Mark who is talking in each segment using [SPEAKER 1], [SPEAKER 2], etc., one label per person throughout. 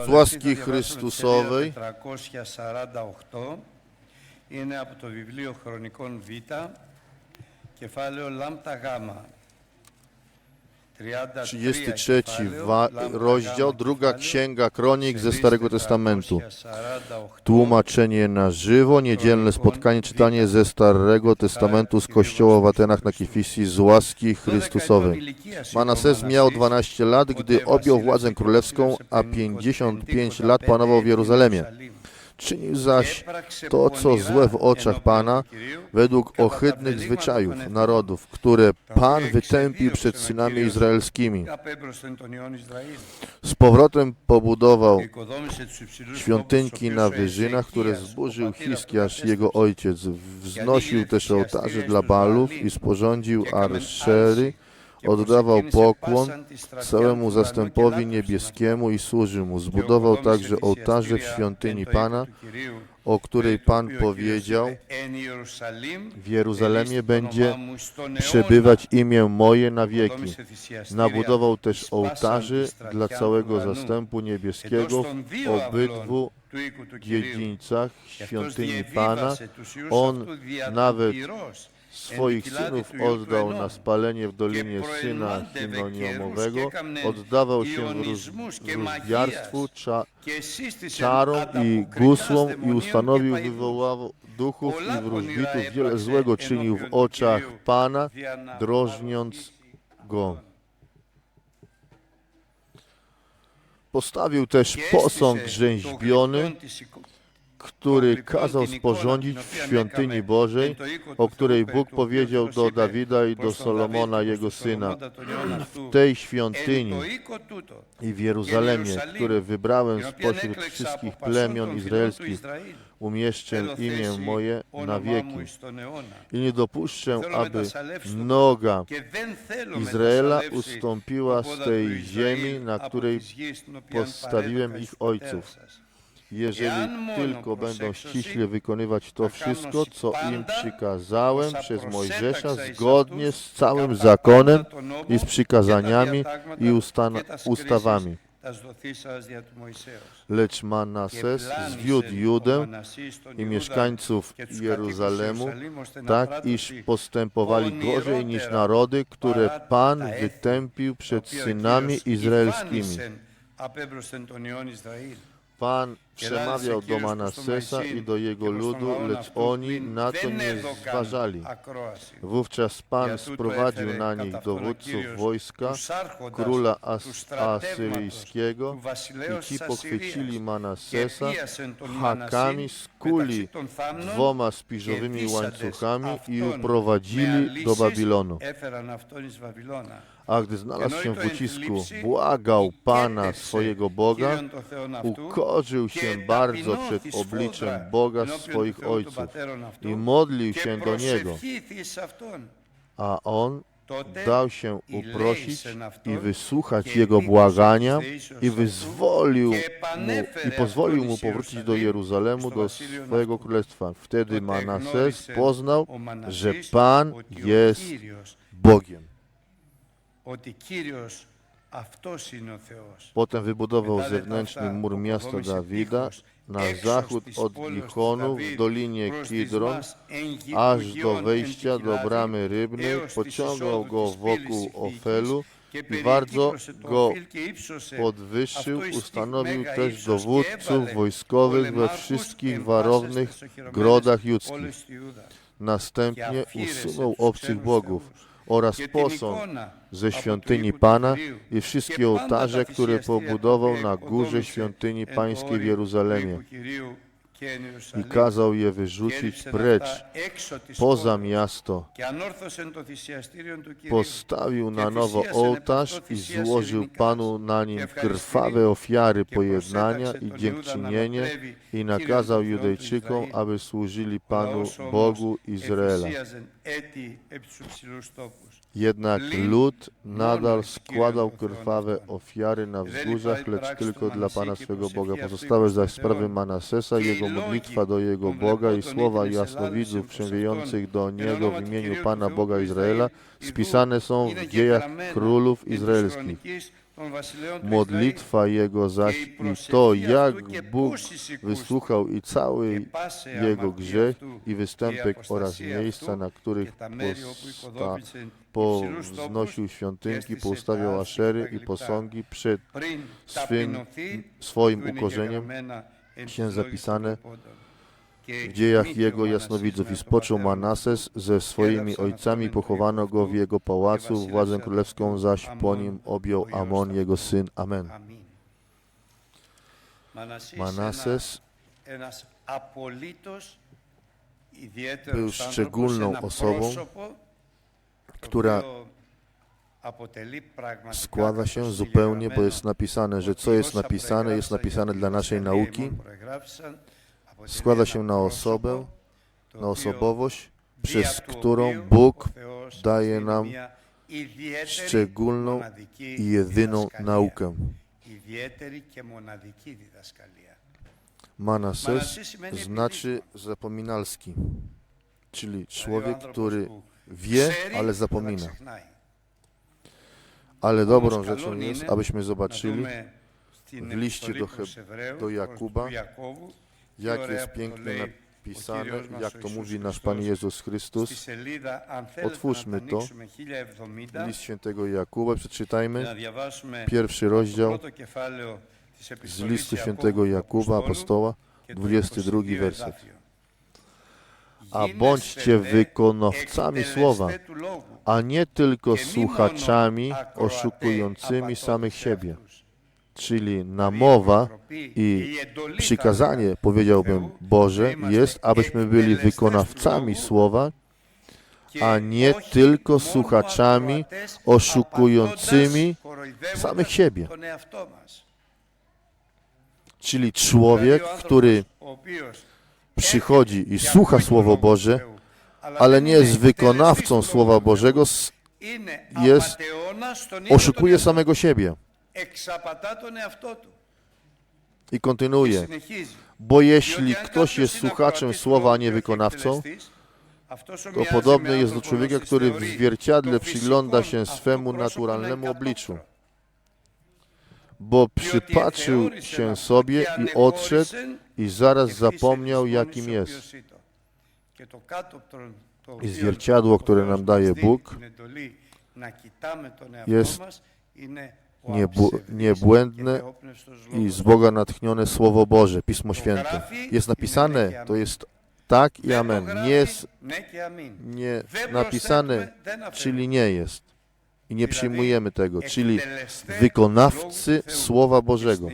[SPEAKER 1] Φλάσκη
[SPEAKER 2] Χριστουσόβη 448 είναι από το βιβλίο Χρονικών Β, κεφάλαιο Λάμπτα Γάμα, 33
[SPEAKER 1] rozdział, druga księga kronik ze Starego Testamentu. Tłumaczenie na żywo, niedzielne spotkanie, czytanie ze Starego Testamentu z kościoła w Atenach na Kifisi z łaski Chrystusowej. Manases miał 12 lat, gdy objął władzę królewską, a 55 lat panował w Jeruzalemie. Czynił zaś to, co złe w oczach Pana, według ohydnych zwyczajów narodów, które Pan wytępił przed synami izraelskimi. Z powrotem pobudował świątynki na wyżynach, które zburzył Hiskiasz, jego ojciec. Wznosił też ołtarze dla balów i sporządził arszery, oddawał pokłon całemu zastępowi niebieskiemu i służył mu. Zbudował także ołtarze w świątyni Pana, o której Pan powiedział, w Jeruzalemie będzie przebywać imię moje na wieki. Nabudował też ołtarzy dla całego zastępu niebieskiego w obydwu dziedzińcach świątyni Pana. On nawet swoich synów oddał na spalenie w dolinie syna Hinoniomowego, oddawał się w róż- różbiarstwu, cza, czarom i gusłom i ustanowił, wywołał duchów i wróżbitów, wiele złego czynił w oczach Pana, drożniąc go. Postawił też posąg rzeźbiony, który kazał sporządzić w świątyni Bożej, o której Bóg powiedział do Dawida i do Solomona, jego syna. W tej świątyni i w Jeruzalemie, które wybrałem spośród wszystkich plemion izraelskich, umieszczę imię moje na wieki. I nie dopuszczę, aby noga Izraela ustąpiła z tej ziemi, na której postawiłem ich ojców. Jeżeli tylko będą ściśle wykonywać to wszystko, co im przykazałem przez Mojżesza, zgodnie z całym zakonem i z przykazaniami i ustawami. Lecz Manases zwiódł Judę i mieszkańców Jeruzalemu, tak iż postępowali gorzej niż narody, które Pan wytępił przed synami izraelskimi. Pan przemawiał do Manasesa i do jego ludu, lecz oni na to nie zważali. Wówczas Pan sprowadził na nich dowódców wojska, króla As asyryjskiego i ci pochwycili Manasesa, hakami skuli dwoma spiżowymi łańcuchami i uprowadzili do Babilonu. A gdy znalazł się w ucisku, błagał Pana swojego Boga, ukorzył się bardzo przed obliczem Boga swoich ojców. I modlił się do Niego, a On dał się uprosić i wysłuchać jego błagania i wyzwolił mu i pozwolił mu powrócić do Jeruzalemu, do swojego królestwa. Wtedy Manases poznał, że Pan jest Bogiem. Potem wybudował zewnętrzny mur miasta Dawida na zachód od Gichonu w dolinie Kidron, aż do wejścia do bramy rybnej, pociągał go wokół Ofelu i bardzo go podwyższył, ustanowił też dowódców wojskowych we wszystkich warownych grodach judzkich. Następnie usunął obcych bogów, oraz posąg ze świątyni Pana i wszystkie ołtarze, które pobudował na górze świątyni pańskiej w Jeruzalemie i kazał je wyrzucić precz poza miasto. Postawił na nowo ołtarz i złożył Panu na nim krwawe ofiary pojednania i dziękczynienie i nakazał Judejczykom, aby służyli Panu Bogu Izraela. Jednak lud nadal składał krwawe ofiary na wzgórzach, lecz tylko dla Pana swego Boga. Pozostałe zaś sprawy Manasesa, jego modlitwa do jego Boga i słowa jasnowidzów przemawiających do niego w imieniu Pana Boga Izraela spisane są w dziejach królów izraelskich modlitwa Jego zaś i to, jak Bóg wysłuchał i cały Jego grzech i występek oraz miejsca, na których posta, poznosił świątynki, poustawiał aszery i posągi przed swym, swoim ukorzeniem, księdza zapisane. W dziejach jego jasnowidzów i spoczął Manases ze swoimi ojcami, pochowano go w jego pałacu, władzę królewską zaś po nim objął Amon, jego syn. Amen. Manases był szczególną osobą, która składa się zupełnie, bo jest napisane, że co jest napisane, jest napisane dla naszej nauki składa się na osobę, na osobowość, przez którą Bóg daje nam szczególną i jedyną naukę. Manases znaczy zapominalski, czyli człowiek, który wie, ale zapomina. Ale dobrą rzeczą jest, abyśmy zobaczyli w liście do, do Jakuba, jak jest pięknie napisane, jak to mówi nasz Pan Jezus Chrystus. Otwórzmy to. List świętego Jakuba, przeczytajmy pierwszy rozdział z listu świętego Jakuba, apostoła, 22 werset. A bądźcie wykonawcami słowa, a nie tylko słuchaczami oszukującymi samych siebie. Czyli namowa i przykazanie, powiedziałbym, Boże, jest, abyśmy byli wykonawcami słowa, a nie tylko słuchaczami oszukującymi samych siebie. Czyli człowiek, który przychodzi i słucha Słowo Boże, ale nie jest wykonawcą Słowa Bożego, jest- oszukuje samego siebie. I kontynuuje. Bo jeśli ktoś jest słuchaczem Słowa, a nie wykonawcą, to podobny jest do człowieka, który w zwierciadle przygląda się swemu naturalnemu obliczu. Bo przypatrzył się sobie i odszedł i zaraz zapomniał, jakim jest. I zwierciadło, które nam daje Bóg, jest niebu- niebłędne i z Boga natchnione Słowo Boże, Pismo Święte. Jest napisane, to jest tak i amen. Nie jest nie napisane, czyli nie jest. I nie przyjmujemy tego, czyli wykonawcy Słowa Bożego.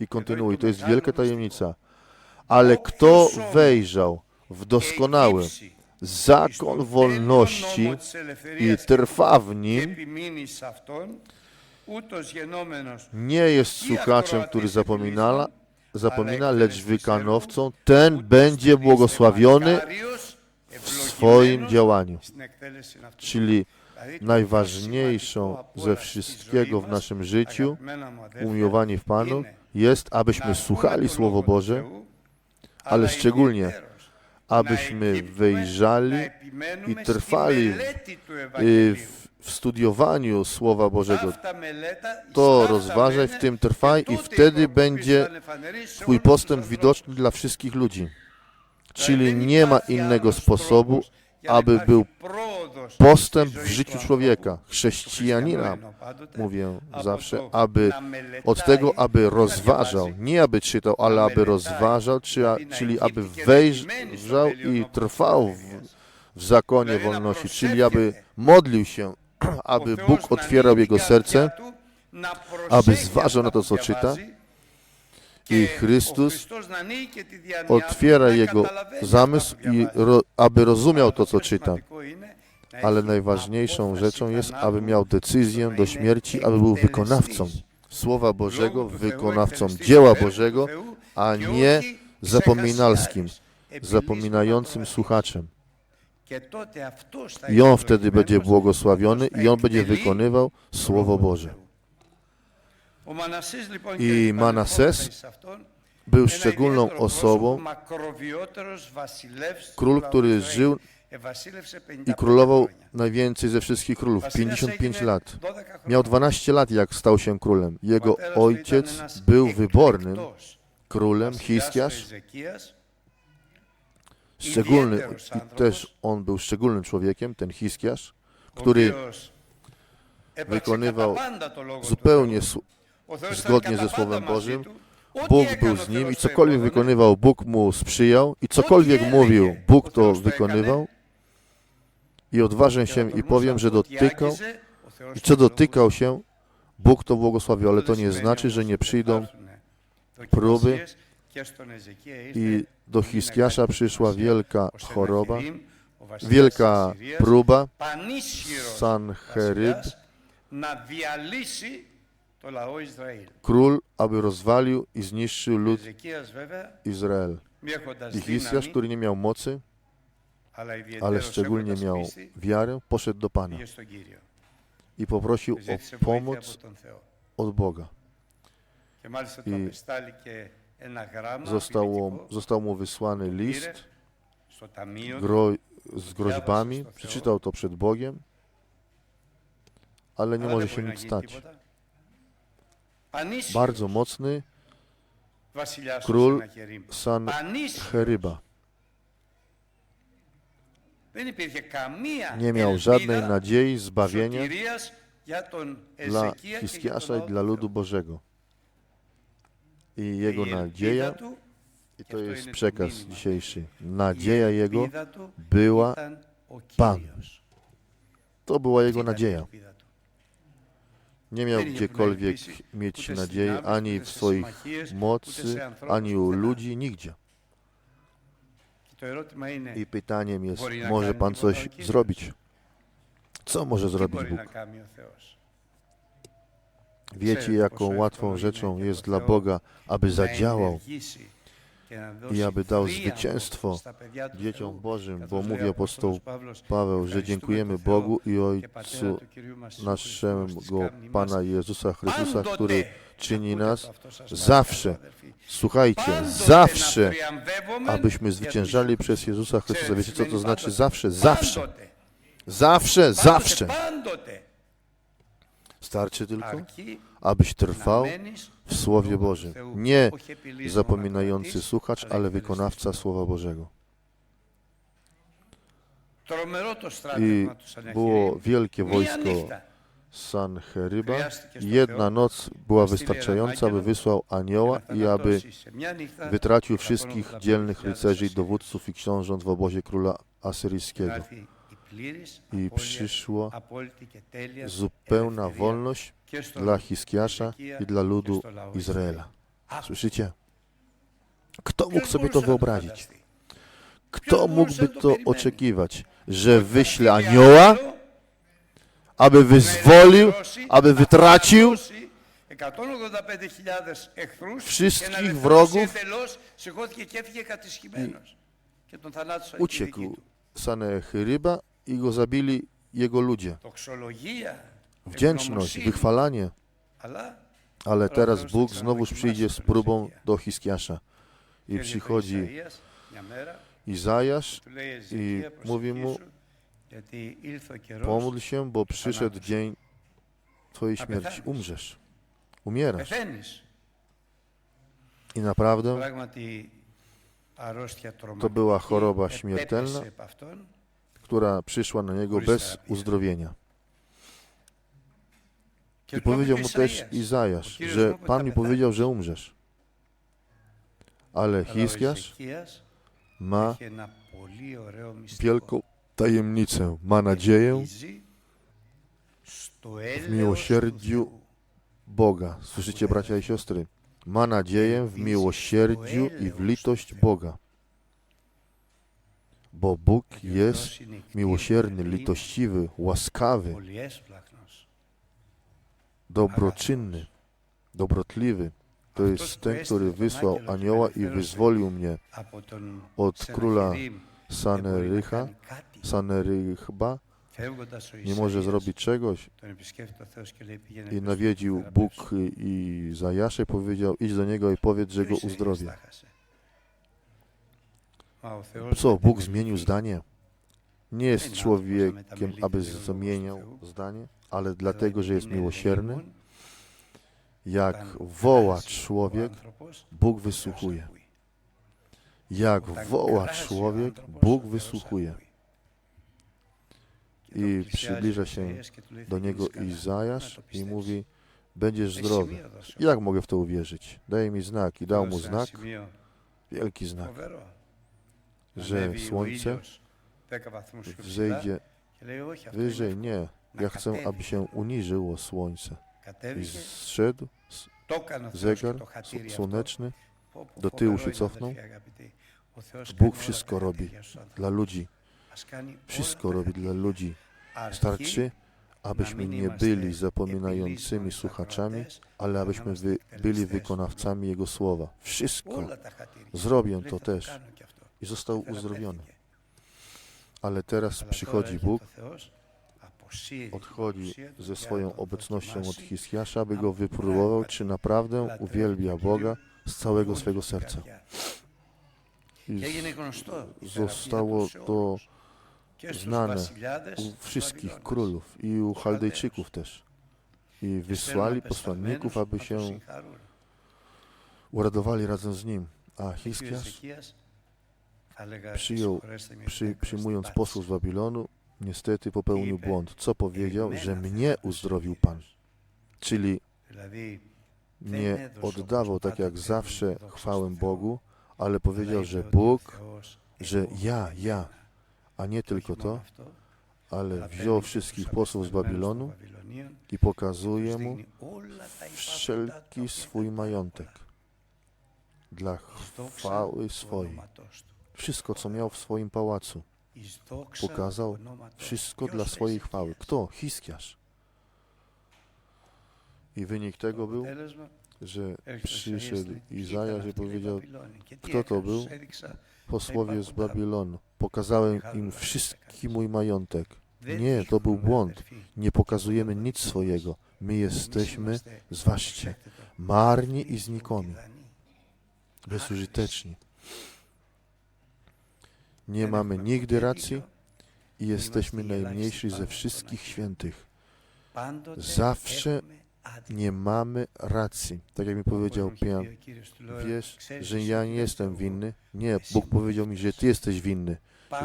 [SPEAKER 1] I kontynuuj, to jest wielka tajemnica. Ale kto wejrzał w doskonały zakon wolności i trwa w nim, nie jest słuchaczem, który zapomina, zapomina, lecz wykonawcą, ten będzie błogosławiony w swoim działaniu. Czyli najważniejszą ze wszystkiego w naszym życiu, umiłowani w Panu, jest, abyśmy słuchali Słowo Boże, ale szczególnie, abyśmy wejrzali i trwali w, w studiowaniu Słowa Bożego. To rozważaj, w tym trwaj i wtedy będzie Twój postęp widoczny dla wszystkich ludzi. Czyli nie ma innego sposobu, aby był postęp w życiu człowieka, chrześcijanina, mówię zawsze, aby od tego, aby rozważał, nie aby czytał, ale aby rozważał, czy, czyli aby wejrzał i trwał w, w zakonie wolności, czyli aby modlił się, aby Bóg otwierał jego serce, aby zważał na to, co czyta. i Chrystus otwiera jego zamysł i ro, aby rozumiał to, co czyta. Ale najważniejszą rzeczą jest, aby miał decyzję do śmierci, aby był wykonawcą Słowa Bożego, wykonawcą dzieła Bożego, a nie zapominalskim, zapominającym słuchaczem. I on wtedy będzie błogosławiony i on będzie wykonywał Słowo Boże. I Manases był szczególną osobą, król, który żył i królował najwięcej ze wszystkich królów, 55 lat. Miał 12 lat, jak stał się królem. Jego ojciec był wybornym królem, Hiskiasz, szczególny, i też on był szczególnym człowiekiem, ten Hiskiasz, który wykonywał zupełnie zgodnie ze Słowem Bożym. Bóg był z nim i cokolwiek wykonywał, Bóg mu sprzyjał i cokolwiek mówił, Bóg to wykonywał. I odważę się i powiem, że dotykał i co dotykał się, Bóg to błogosławił, ale to nie znaczy, że nie przyjdą próby i do Hiskiasza przyszła wielka choroba, wielka próba.
[SPEAKER 2] Sanheryd,
[SPEAKER 1] król, aby rozwalił i zniszczył lud Izrael. I Hiskiasz, który nie miał mocy, ale szczególnie miał wiarę, poszedł do Pana i poprosił o pomoc od Boga. I
[SPEAKER 2] Zostało,
[SPEAKER 1] został mu wysłany list gro, z groźbami, przeczytał to przed Bogiem, ale nie może się nic stać. Bardzo mocny król
[SPEAKER 2] Sancheryba.
[SPEAKER 1] Nie miał żadnej nadziei zbawienia dla Hiskiasza i dla ludu Bożego i Jego nadzieja, i to jest przekaz dzisiejszy, nadzieja Jego była Pan. To była Jego nadzieja. Nie miał gdziekolwiek mieć nadziei, ani w swoich mocy, ani u ludzi, nigdzie. I pytaniem jest, może Pan coś zrobić? Co może zrobić Bóg? Wiecie, jaką łatwą rzeczą jest dla Boga, aby zadziałał i aby dał zwycięstwo dzieciom Bożym, bo mówi apostoł Paweł, że dziękujemy Bogu i Ojcu naszego Pana Jezusa Chrystusa, który czyni nas zawsze, słuchajcie, zawsze, abyśmy zwyciężali przez Jezusa Chrystusa. Wiecie, co to znaczy zawsze? Zawsze. Zawsze, zawsze.
[SPEAKER 2] zawsze.
[SPEAKER 1] Wystarczy tylko, abyś trwał w Słowie Bożym. Nie zapominający słuchacz, ale wykonawca Słowa Bożego. I było wielkie wojsko Sancheryba. Jedna noc była wystarczająca, aby wysłał anioła i aby wytracił wszystkich dzielnych rycerzy, dowódców i książąt w obozie króla asyryjskiego i przyszła zupełna wolność dla Hiskiasza i dla ludu Izraela. Słyszycie? Kto mógł sobie to wyobrazić? Kto mógłby to oczekiwać, że wyśle anioła, aby wyzwolił, aby wytracił wszystkich wrogów
[SPEAKER 2] i
[SPEAKER 1] uciekł Sanechryba i go zabili jego ludzie. Wdzięczność, wychwalanie. Ale teraz Bóg
[SPEAKER 2] znowu
[SPEAKER 1] przyjdzie z próbą do Hiskiasza. I przychodzi Izajasz
[SPEAKER 2] i
[SPEAKER 1] mówi mu, pomódl się, bo przyszedł dzień Twojej śmierci. Umrzesz. Umierasz. I naprawdę to była choroba śmiertelna która przyszła na niego bez uzdrowienia. I powiedział mu też Izajasz, że Pan mi powiedział, że umrzesz. Ale Hiskiasz ma wielką tajemnicę, ma nadzieję w miłosierdziu Boga. Słyszycie, bracia i siostry? Ma nadzieję w miłosierdziu i w litość Boga bo Bóg jest miłosierny, litościwy, łaskawy, dobroczynny, dobrotliwy. To jest ten, który wysłał anioła i wyzwolił mnie od króla Sanerycha, Sanerychba. Nie może zrobić czegoś. I nawiedził Bóg i Zajasze powiedział, idź do niego i powiedz, że go uzdrowię. Co, Bóg zmienił zdanie? Nie jest człowiekiem, aby zmieniał zdanie, ale dlatego, że jest miłosierny. Jak woła człowiek, Bóg wysłuchuje. Jak woła człowiek, Bóg wysłuchuje. I przybliża się do niego Izajasz i mówi, będziesz zdrowy. Jak mogę w to uwierzyć? Daj mi znak. I dał mu znak, wielki znak że słońce wzejdzie wyżej. Nie, ja chcę, aby się uniżyło słońce. I zszedł s- zegar słoneczny, do tyłu się cofnął. Bóg wszystko robi dla ludzi. Wszystko robi dla ludzi. Starczy, abyśmy nie byli zapominającymi słuchaczami, ale abyśmy wy, byli wykonawcami Jego słowa. Wszystko. Zrobię to też. I został uzdrowiony. Ale teraz przychodzi Bóg, odchodzi ze swoją obecnością od Hiskiasza, aby go wypróbował, czy naprawdę uwielbia Boga z całego swego serca. I zostało to znane u wszystkich królów i u Chaldejczyków też. I wysłali posłanników, aby się uradowali razem z nim. A Hiskiasz, przyjął, przy, przyjmując posłów z Babilonu, niestety popełnił błąd. Co powiedział? Że mnie uzdrowił Pan. Czyli nie oddawał tak jak zawsze chwałę Bogu, ale powiedział, że Bóg, że ja, ja, a nie tylko to, ale wziął wszystkich posłów z Babilonu i pokazuje mu wszelki swój majątek dla chwały swojej. Wszystko, co miał w swoim pałacu, pokazał wszystko dla swojej chwały. Kto? Hiskiarz. I wynik tego był, że przyszedł Izajasz i powiedział, kto to był? Posłowie z Babilonu. Pokazałem im wszystki mój majątek. Nie, to był błąd. Nie pokazujemy nic swojego. My jesteśmy, zważcie, marni i znikomi, bezużyteczni. Nie mamy nigdy racji i jesteśmy najmniejsi ze wszystkich świętych. Zawsze nie mamy racji. Tak jak mi powiedział Pian, wiesz, że ja nie jestem winny. Nie, Bóg powiedział mi, że Ty jesteś winny.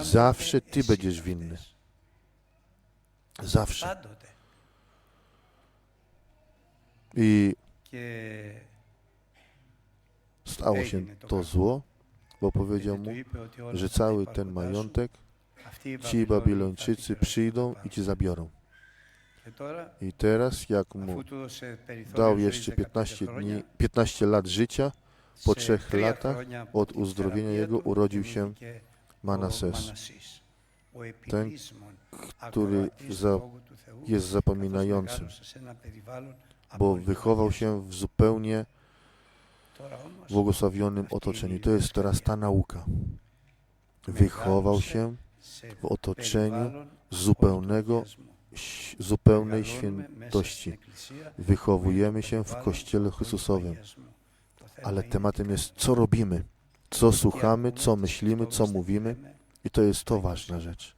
[SPEAKER 1] Zawsze Ty będziesz winny. Zawsze. I stało się to zło, bo powiedział mu, że cały ten majątek ci Babilończycy przyjdą i ci zabiorą. I teraz, jak mu dał jeszcze 15, dni, 15 lat życia, po trzech latach od uzdrowienia jego urodził się Manases, ten, który za, jest zapominającym, bo wychował się w zupełnie błogosławionym otoczeniu. To jest teraz ta nauka. Wychował się w otoczeniu zupełnego, zupełnej świętości. Wychowujemy się w Kościele Chrystusowym, ale tematem jest, co robimy, co słuchamy, co myślimy, co mówimy i to jest to ważna rzecz.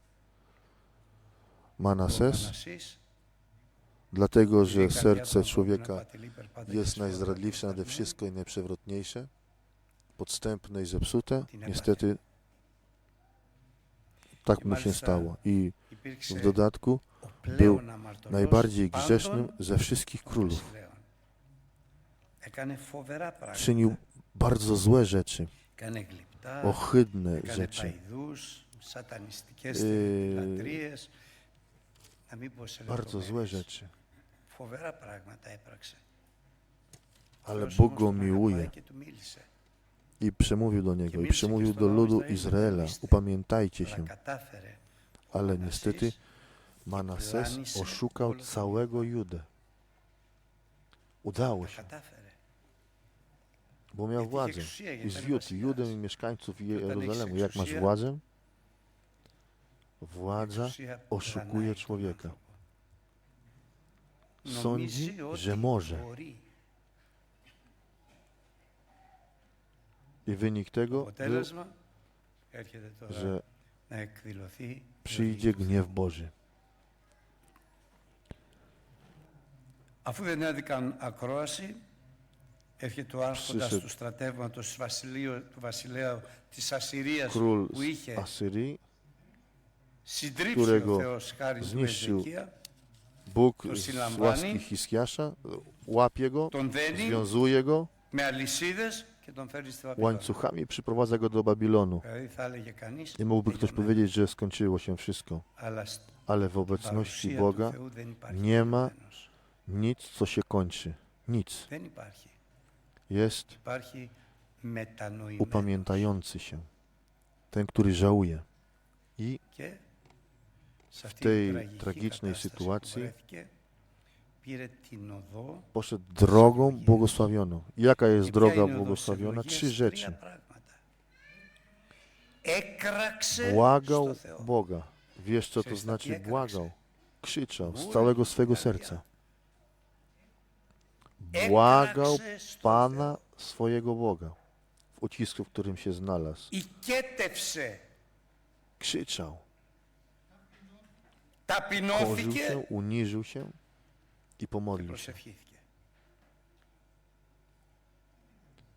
[SPEAKER 1] Manases, dlatego że serce człowieka jest najzdradliwsze nade wszystko i najprzewrotniejsze, podstępne i zepsute, niestety tak mu się stało. I w dodatku był najbardziej grzesznym ze wszystkich królów. Czynił bardzo złe rzeczy, ohydne rzeczy, Yy, bardzo złe rzeczy. Ale Bóg go miłuje i przemówił do niego, i przemówił do ludu Izraela, upamiętajcie się. Ale niestety Manases oszukał całego Judę. Udało się, bo miał władzę. I zwiódł Judę i mieszkańców Jeruzalemu. Jak masz władzę? Władza oszukuje człowieka. Sądzi, że może. I wynik tego był, że
[SPEAKER 2] να εκδηλωθεί
[SPEAKER 1] przyjdzie gniew Boży.
[SPEAKER 2] Αφού δεν έδικαν ακρόαση, έρχεται ο άρχοντας
[SPEAKER 1] Przyszedł-
[SPEAKER 2] του στρατεύματος της βασιλείου, του βασιλέα της Ασσυρίας
[SPEAKER 1] Król
[SPEAKER 2] που είχε
[SPEAKER 1] z Asyrii,
[SPEAKER 2] συντρίψει ο
[SPEAKER 1] którego
[SPEAKER 2] Θεός χάρης του
[SPEAKER 1] zniszczył
[SPEAKER 2] Εζεκία,
[SPEAKER 1] Bóg z łaski Hiskiasza łapie go, związuje go, łańcuchami przyprowadza go do Babilonu. Nie mógłby ktoś powiedzieć, że skończyło się wszystko, ale w obecności Boga nie ma nic, co się kończy. Nic. Jest upamiętający się, ten, który żałuje. I
[SPEAKER 2] w
[SPEAKER 1] tej tragicznej sytuacji poszedł drogą błogosławioną. Jaka jest droga błogosławiona? Trzy rzeczy. Błagał Boga. Wiesz, co to znaczy błagał? Krzyczał z całego swego serca. Błagał Pana swojego Boga w ucisku, w którym się znalazł. Krzyczał. Położył
[SPEAKER 2] Ταπεινώθηκε
[SPEAKER 1] się, uniżył się i
[SPEAKER 2] και
[SPEAKER 1] pomodlił się.
[SPEAKER 2] προσευχήθηκε.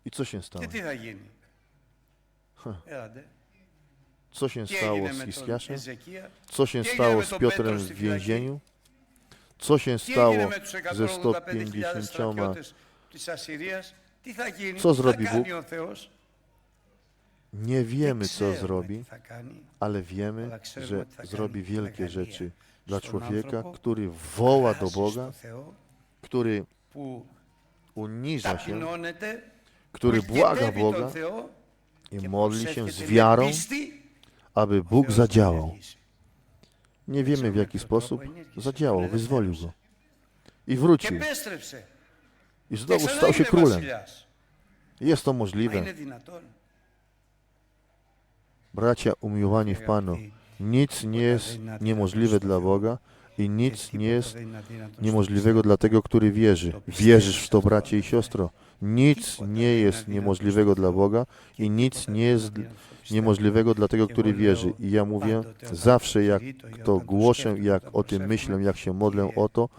[SPEAKER 1] I co się stało?
[SPEAKER 2] Και τι θα γίνει. Έλατε.
[SPEAKER 1] Co się
[SPEAKER 2] Τι
[SPEAKER 1] stało
[SPEAKER 2] έγινε
[SPEAKER 1] z
[SPEAKER 2] με τον
[SPEAKER 1] Hiskiaszem?
[SPEAKER 2] Εζεκία.
[SPEAKER 1] Co się
[SPEAKER 2] Τι έγινε
[SPEAKER 1] stało
[SPEAKER 2] με
[SPEAKER 1] z
[SPEAKER 2] τον
[SPEAKER 1] Piotrem
[SPEAKER 2] Πέτρο
[SPEAKER 1] w
[SPEAKER 2] στη φυλακή?
[SPEAKER 1] więzieniu? Co się
[SPEAKER 2] Τι
[SPEAKER 1] stało
[SPEAKER 2] έγινε με τους
[SPEAKER 1] ze
[SPEAKER 2] 185.000
[SPEAKER 1] 150
[SPEAKER 2] στρατιώτες της Ασσυρίας. Τι θα γίνει,
[SPEAKER 1] Co
[SPEAKER 2] τι θα
[SPEAKER 1] zrobi
[SPEAKER 2] κάνει
[SPEAKER 1] Bóg?
[SPEAKER 2] ο Θεός.
[SPEAKER 1] Nie wiemy, co zrobi, ale wiemy, że zrobi wielkie rzeczy dla człowieka, który woła do Boga, który uniża się, który błaga Boga i modli się z wiarą, aby Bóg zadziałał. Nie wiemy, w jaki sposób zadziałał, wyzwolił go. I wrócił. I znowu stał się królem. Jest to możliwe. Bracia umiłowani w Panu, nic nie jest niemożliwe dla Boga i nic nie jest niemożliwego dla tego, który wierzy. Wierzysz w to, bracie i siostro. Nic nie jest niemożliwego dla Boga i nic nie jest niemożliwego dla tego, który wierzy. I ja mówię zawsze, jak to głoszę, jak o tym myślę, jak się modlę o to,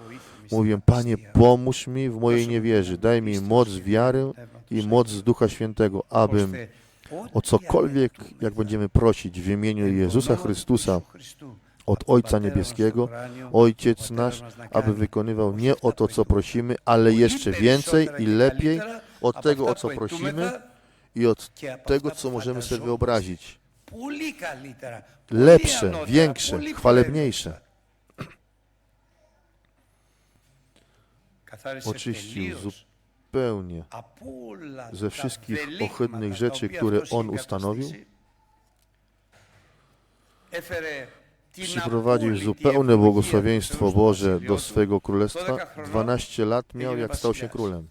[SPEAKER 1] mówię, Panie, pomóż mi w mojej niewierzy, daj mi moc wiary i moc z Ducha Świętego, abym o cokolwiek, jak będziemy prosić w imieniu Jezusa Chrystusa od Ojca Niebieskiego, Ojciec nasz, aby wykonywał nie o to, co prosimy, ale jeszcze więcej i lepiej od tego, o co prosimy i od tego, co możemy sobie wyobrazić. Lepsze, większe, chwalebniejsze. Oczyścił zupełnie ze wszystkich ohydnych rzeczy, które On ustanowił, przyprowadził zupełne błogosławieństwo Boże do swego królestwa. 12 lat miał, jak stał się królem.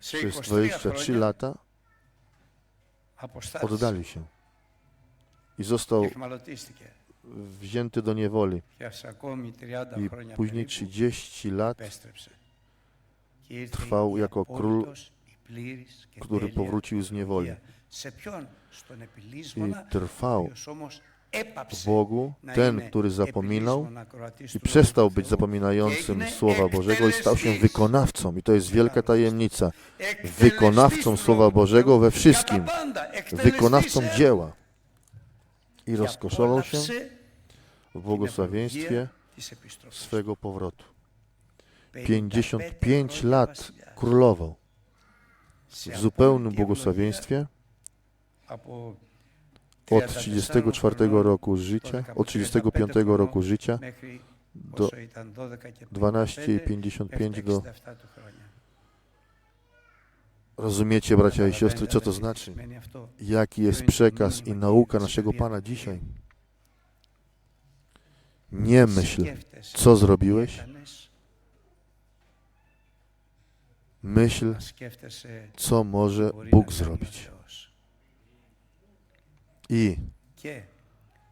[SPEAKER 1] Przez 23 lata oddalił się i został wzięty do niewoli. I później 30 lat trwał jako król, który powrócił z niewoli. I trwał w Bogu ten, który zapominał i przestał być zapominającym Słowa Bożego i stał się wykonawcą. I to jest wielka tajemnica. Wykonawcą Słowa Bożego we wszystkim. Wykonawcą dzieła. I rozkoszował się w błogosławieństwie swego powrotu. 55 lat królował w zupełnym błogosławieństwie od 34 roku życia, od 35 roku życia do 12,55 do... Rozumiecie, bracia i siostry, co to znaczy? Jaki jest przekaz i nauka naszego Pana dzisiaj? Nie myśl, co zrobiłeś, myśl, co może Bóg zrobić. I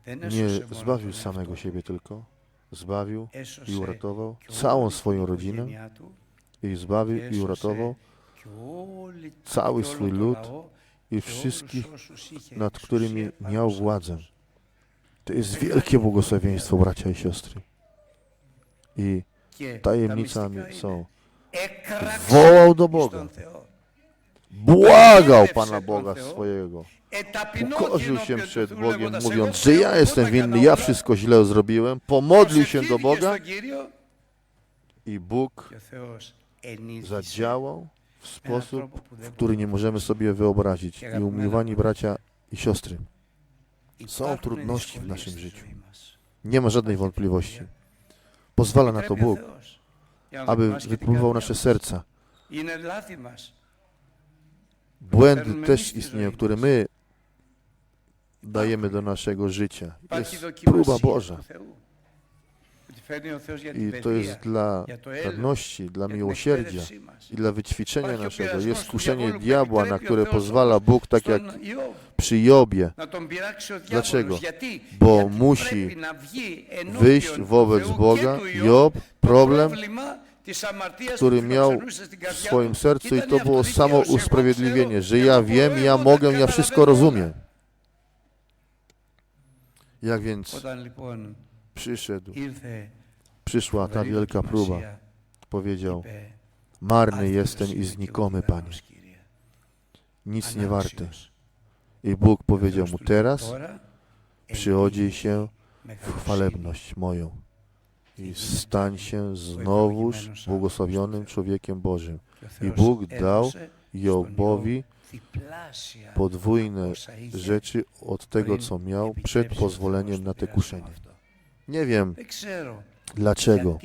[SPEAKER 1] nie zbawił samego siebie tylko, zbawił i uratował całą swoją rodzinę i zbawił i uratował cały swój lud i wszystkich, nad którymi miał władzę. To jest wielkie błogosławieństwo, bracia i siostry. I tajemnicami są. Wołał do Boga. Błagał Pana Boga swojego. Ukorzył się przed Bogiem, mówiąc, że ja jestem winny, ja wszystko źle zrobiłem. Pomodlił się do Boga. i Bóg zadziałał w sposób, w który nie możemy sobie wyobrazić. I umiłowani bracia i siostry, są trudności w naszym życiu. Nie ma żadnej wątpliwości. Pozwala na to Bóg, aby wypływał nasze serca. Błędy też istnieją, które my dajemy do naszego życia. Jest próba Boża. I to jest dla pewności, dla miłosierdzia i dla wyćwiczenia naszego. Jest kuszenie diabła, na które pozwala Bóg, tak jak przy Jobie. Dlaczego? Bo musi wyjść wobec Boga. Job, problem, który miał w swoim sercu i to było samo usprawiedliwienie, że ja wiem, ja mogę, ja wszystko rozumiem. Jak więc przyszedł, przyszła ta wielka próba, powiedział, marny jestem i znikomy, Panie, nic nie warty. I Bóg powiedział mu, teraz przyodziej się w chwalebność moją i stań się znowuż błogosławionym człowiekiem Bożym. I Bóg dał Jobowi podwójne rzeczy od tego, co miał przed pozwoleniem na te kuszenie. Nie wiem, dlaczego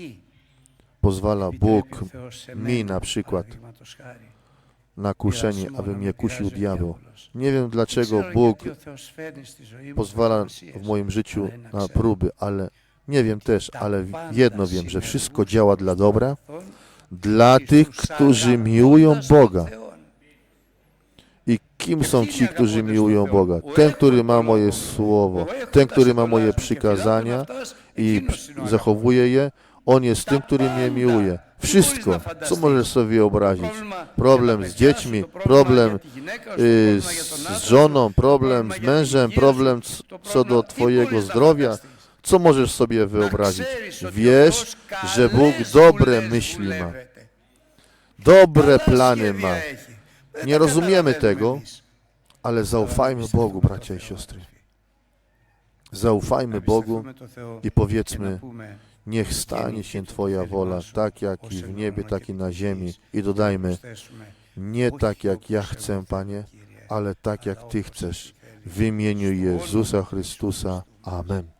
[SPEAKER 1] pozwala Bóg mi na przykład na kuszenie, aby mnie kusił diabeł. Nie wiem, dlaczego Bóg pozwala w moim życiu na próby, ale nie wiem też, ale jedno wiem, że wszystko działa dla dobra, dla tych, którzy miłują Boga. I kim są ci, którzy miłują Boga? Ten, który ma moje słowo, ten, który ma moje przykazania i zachowuje je, on jest tym, który mnie miłuje. Wszystko, co możesz sobie wyobrazić. Problem z dziećmi, problem y, z żoną, problem z mężem, problem co do Twojego zdrowia. Co możesz sobie wyobrazić? Wiesz, że Bóg dobre myśli ma. Dobre plany ma. Nie rozumiemy tego, ale zaufajmy Bogu, bracia i siostry. Zaufajmy Bogu i powiedzmy, niech stanie się Twoja wola, tak jak i w niebie, tak i na ziemi. I dodajmy, nie tak jak ja chcę, Panie, ale tak jak Ty chcesz. W imieniu Jezusa Chrystusa. Amen.